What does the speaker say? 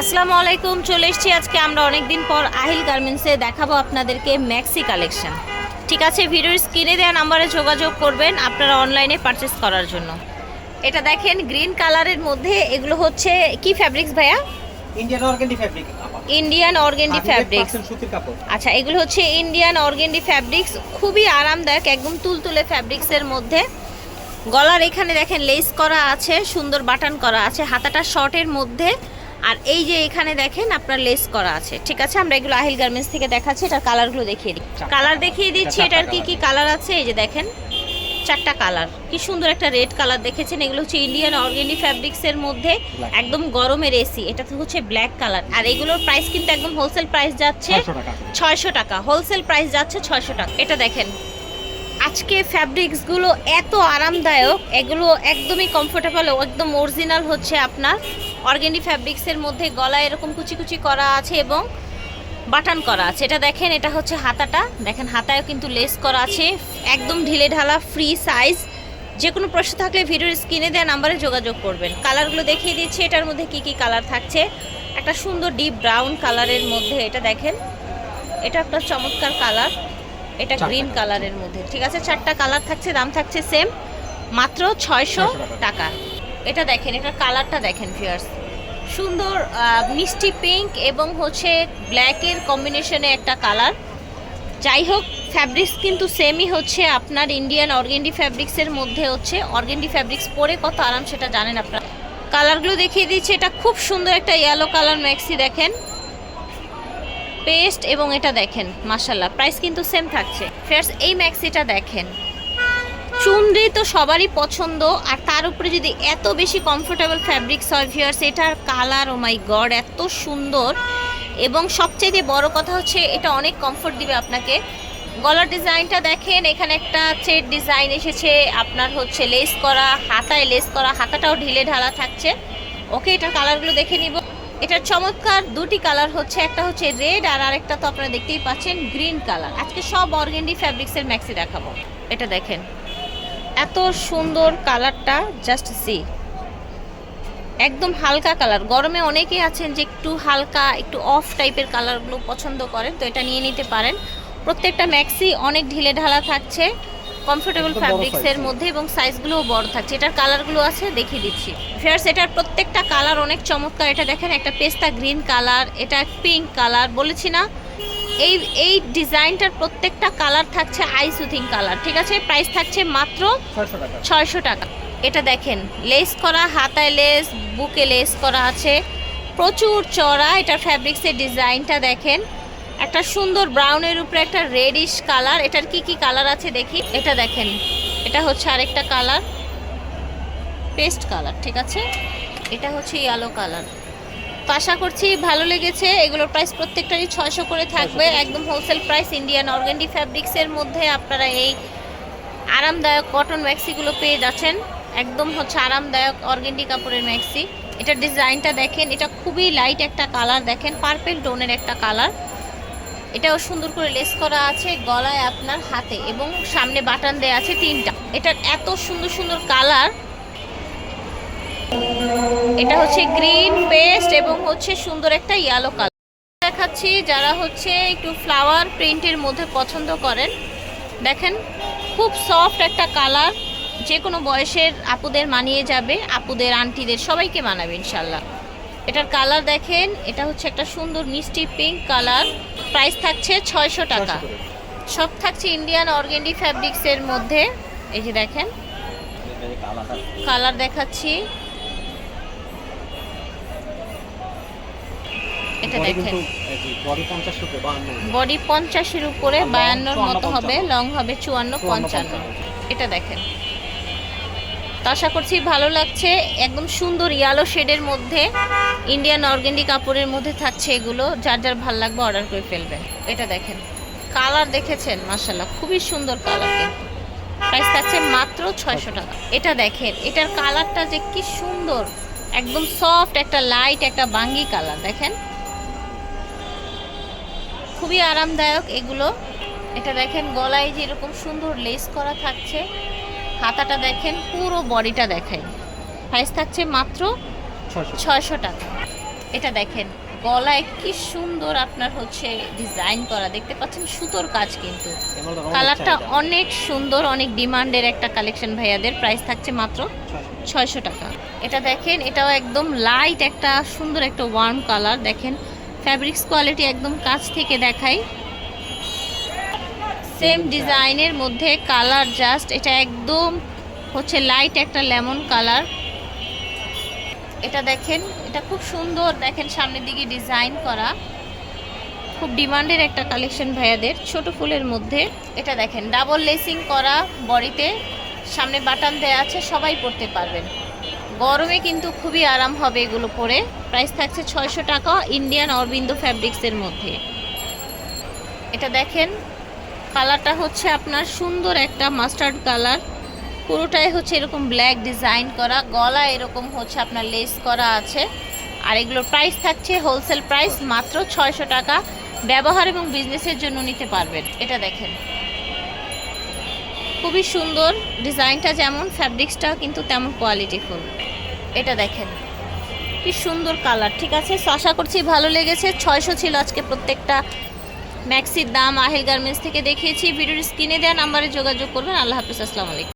আসসালামু আলাইকুম চলে এসেছি আজকে আমরা অনেকদিন পর আহিল গার্মেন্টসে দেখাবো আপনাদেরকে ম্যাক্সি কালেকশন। ঠিক আছে ভিডিওর স্ক্রিনে দেওয়া নাম্বারে যোগাযোগ করবেন আপনারা অনলাইনে পারচেস করার জন্য। এটা দেখেন গ্রিন কালারের মধ্যে এগুলো হচ্ছে কি ফ্যাব্রিক্স ভাইয়া? Indian organdy fabric Indian organdy fabrics আচ্ছা এগুলো হচ্ছে ইন্ডিয়ান অর্গেন্ডি ফ্যাব্রিক্স খুবই আরামদায়ক একদম তুলতুলে ফ্যাব্রিক্সের মধ্যে। গলার এখানে দেখেন লেস করা আছে সুন্দর বাটন করা আছে হাতাটা শর্টের মধ্যে। আর এই যে এখানে দেখেন আপনার লেস করা আছে। ঠিক আছে? আমরা এগুলো আহিল গার্মেন্টস থেকে দেখাচ্ছি এটার কালারগুলো দেখিয়ে দিই। কালার দেখিয়ে দিচ্ছি এটার কি কি কালার আছে? এই যে দেখেন চারটা কালার কি সুন্দর একটা রেড কালার দেখেছেন? এগুলো হচ্ছে ইন্ডিয়ান অর্গেন্ডি ফ্যাব্রিক্সের মধ্যে একদম গরমের এসি এটা তো হচ্ছে ব্ল্যাক কালার আর এগুলোর প্রাইস কিন্তু একদম হোলসেল প্রাইস যাচ্ছে 600 ছয়শো টাকা। হোলসেল প্রাইস যাচ্ছে ছয়শো টাকা। এটা দেখেন আজকে ফ্যাব্রিক্সগুলো এত আরামদায়ক, এগুলো একদমই কমফোর্টেবল একদম অরিজিনাল হচ্ছে আপনার। অর্গেন্ডি ফ্যাব্রিক্সের মধ্যে গলায় এরকম কুচি কুচি করা আছে এবং বাটন করা আছে। এটা দেখেন, এটা হচ্ছে হাতাটা। দেখেন, হাতায়ও কিন্তু লেস করা আছে। একদম ঢিলে ঢালা ফ্রি সাইজ যে কোনো প্রশ্ন থাকলে ভিডিওর স্ক্রিনে দেওয়া নাম্বারে যোগাযোগ করবেন। কালারগুলো দেখিয়ে দিচ্ছি, এটার মধ্যে কি কি কালার থাকছে। একটা সুন্দর ডিপ ব্রাউন কালারের মধ্যে, এটা দেখেন। এটা একটা চমৎকার কালার। এটা গ্রিন কালারের মধ্যে। ঠিক আছে চারটা কালার থাকছে দাম থাকছে সেম মাত্র ছয়শো 600 টাকা। এটা দেখেন এটার কালারটা দেখেন ফিয়ার্স সুন্দর মিষ্টি পিঙ্ক এবং হচ্ছে ব্ল্যাকের কম্বিনেশনে একটা কালার। যাই হোক ফ্যাব্রিক্স কিন্তু সেমই হচ্ছে। আপনার ইন্ডিয়ান অর্গেন্ডি ফ্যাব্রিক্সের মধ্যে হচ্ছে। অর্গেন্ডি ফ্যাব্রিক্স পরে কত আরাম সেটা জানেন আপনারা। কালারগুলো দেখিয়ে দিচ্ছি। এটা খুব সুন্দর একটা ইয়েলো কালার ম্যাক্সি দেখেন। পেস্ট এবং এটা দেখেন মাসাল্লাহ প্রাইস কিন্তু সেম থাকছে। ফ্রেন্ডস এই ম্যাক্সিটা দেখেন। চুনরি তো সবারই পছন্দ, আর তার উপরে যদি এত বেশি কমফোর্টেবল ফ্যাব্রিক্স হয় এটার কালার ও মাই গড এত সুন্দর। এবং সবচেয়ে বড় কথা হচ্ছে, এটা অনেক কমফোর্ট দিবে আপনাকে। গলার ডিজাইনটা দেখেন, এখানে একটা চেট ডিজাইন এসেছে, আপনার হচ্ছে লেস করা, হাতায় লেস করা, হাতাটাও ঢিলে ঢালা থাকছে। ওকে এটার কালারগুলো দেখে নিব। এটার চমৎকার দুটি কালার হচ্ছে, একটা হচ্ছে রেড আর আরেকটা তো আপনারা দেখতেই পাচ্ছেন গ্রিন কালার। আজকে সব অর্গেন্ডি ফ্যাব্রিক্সের ম্যাক্সি দেখাবো। এটা দেখেন, এত সুন্দর কালারটা জাস্ট সি একদম হালকা কালার। গরমে অনেকেই আছেন যে একটু হালকা, একটু অফ টাইপের কালারগুলো পছন্দ করেন, তো এটা নিয়ে নিতে পারেন। প্রত্যেকটা ম্যাক্সি অনেক ঢিলে ঢালা থাকছে। কমফোর্টেবল ফ্যাব্রিক্সের। মধ্যে এবং সাইজগুলোও বড় থাকছে। এটার কালারগুলো আছে দেখিয়ে দিচ্ছি। ফেয়ার্স এটার প্রত্যেকটা কালার অনেক চমৎকার। এটা দেখেন একটা পেস্তা গ্রিন কালার এটা পিঙ্ক কালার বলেছি না? এই এই ডিজাইনটার প্রত্যেকটা কালার থাকছে আই সুথিং কালার ঠিক আছে? প্রাইস থাকছে মাত্র ছয়শো টাকা। এটা দেখেন লেস করা হাতায় লেস বুকে লেস করা আছে। প্রচুর চড়া এটার ফ্যাব্রিক্সের ডিজাইনটা দেখেন। একটা সুন্দর ব্রাউনের উপরে একটা রেডিশ কালার। এটার কি কি কালার আছে দেখি? এটা দেখেন। এটা হচ্ছে আরেকটা কালার। পেস্ট কালার ঠিক আছে? এটা হচ্ছে ইয়েলো কালার। তো আশা করছি ভালো লেগেছে। এগুলোর প্রাইস প্রত্যেকটারই ছয়শো করে থাকবে। একদম হোলসেল প্রাইস ইন্ডিয়ান অর্গেন্ডি ফ্যাব্রিক্সের মধ্যে আপনারা এই আরামদায়ক কটন ম্যাক্সিগুলো পেয়ে যাচ্ছেন। একদম হচ্ছে আরামদায়ক অর্গেন্ডি কাপড়ের ম্যাক্সি এটার ডিজাইনটা দেখেন। এটা খুবই লাইট একটা কালার দেখেন। পার্পেল টোনের একটা কালার। এটাও সুন্দর করে লেস করা আছে গলায় আপনার হাতে এবং সামনে বাটন দেয়া আছে তিনটা। এটার এত সুন্দর সুন্দর কালার। এটা হচ্ছে গ্রিন পেস্ট এবং হচ্ছে সুন্দর একটা ইয়েলো কালার দেখাচ্ছি যারা হচ্ছে একটু ফ্লাওয়ার প্রিন্টের মধ্যে পছন্দ করেন। দেখেন, খুব সফট একটা কালার যে কোনো বয়সের আপুদের মানিয়ে যাবে, আপুদের আন্টিদের সবাইকে মানাবে ইনশাল্লাহ এটার কালার দেখেন এটা হচ্ছে একটা সুন্দর মিষ্টি পিঙ্ক কালার। প্রাইস থাকছে ছয়শো টাকা। সব থাকছে ইন্ডিয়ান অর্গেন্ডি ফ্যাব্রিক্সের মধ্যে। এই যে দেখেন কালার দেখাচ্ছি। এটা দেখেন। কিন্তু এই যে body 50 রুপে 52 বডি পঞ্চাশের উপরে বায়ান্নর মতো হবে লং হবে চুয়ান্ন পঞ্চান্ন। এটা দেখেন। তো আশা করছি ভালো লাগছে। একদম সুন্দর ইয়ালো শেডের মধ্যে ইন্ডিয়ান অর্গেন্ডি কাপড়ের মধ্যে থাকছে এগুলো। যার যার ভালো লাগবে অর্ডার করে ফেলবেন। এটা দেখেন কালার দেখেছেন মাসাল্লাহ খুবই সুন্দর কালার কিন্তু। প্রাইস থাকছে মাত্র ছয়শো টাকা। এটা দেখেন, এটার কালারটা যে কি সুন্দর, একদম সফট একটা লাইট একটা বাঙ্গি কালার দেখেন। খুবই আরামদায়ক এগুলো। এটা দেখেন, গলায় যেরকম সুন্দর লেস করা থাকছে। হাতাটা দেখেন পুরো বডিটা দেখাই প্রাইস থাকছে মাত্র ছয়শো। টাকা। এটা দেখেন গলায় কি সুন্দর আপনার হচ্ছে ডিজাইন করা। দেখতে পাচ্ছেন সুতোর কাজ কিন্তু। কালারটা অনেক সুন্দর অনেক ডিমান্ডের একটা কালেকশন ভাইয়াদের। প্রাইস থাকছে মাত্র ছয়শো। ছয়শো টাকা। এটা দেখেন এটাও একদম লাইট একটা সুন্দর একটা ওয়ার্ম কালার দেখেন ফ্যাব্রিক্স কোয়ালিটি একদম কাছ থেকে দেখাই। সেম ডিজাইনের মধ্যে কালার জাস্ট, এটা একদম হচ্ছে লাইট একটা লেমন কালার এটা দেখেন, এটা খুব সুন্দর দেখেন সামনের দিকে ডিজাইন করা। খুব ডিমান্ডের একটা কালেকশন ভাইয়াদের, ছোট ফুলের মধ্যে। এটা দেখেন ডাবল লেসিং করা বডিতে, সামনে বাটন দেয়া আছে, সবাই পরতে পারবেন। গরমে কিন্তু খুবই আরাম হবে এগুলো পরে। প্রাইস থাকছে ছয়শো টাকা ইন্ডিয়ান অরবিন্দ ফ্যাব্রিক্সের মধ্যে। এটা দেখেন কালারটা হচ্ছে আপনার সুন্দর একটা মাস্টার্ড কালার। পুরোটাই হচ্ছে এরকম ব্ল্যাক ডিজাইন করা। গলা এরকম হচ্ছে আপনার লেস করা আছে। আর এগুলোর প্রাইস থাকছে হোলসেল প্রাইস মাত্র ছয়শো টাকা। ব্যবহার এবং বিজনেসের জন্য নিতে পারবেন। এটা দেখেন। খুবই সুন্দর। ডিজাইনটা যেমন ফ্যাব্রিক্সটা কিন্তু তেমন কোয়ালিটিফুল এটা দেখেন। কি সুন্দর কালার, ঠিক আছে? আশা করছি ভালো লেগেছে। ছয়শো ছিল আজকে প্রত্যেকটা ম্যাক্সির দাম, আহিল গার্মেন্টস থেকে দেখিয়েছি। ভিডিওর স্ক্রিনে দেওয়া নাম্বারে যোগাযোগ করবেন। আল্লাহ হাফিজ, আসসালামু আলাইকুম।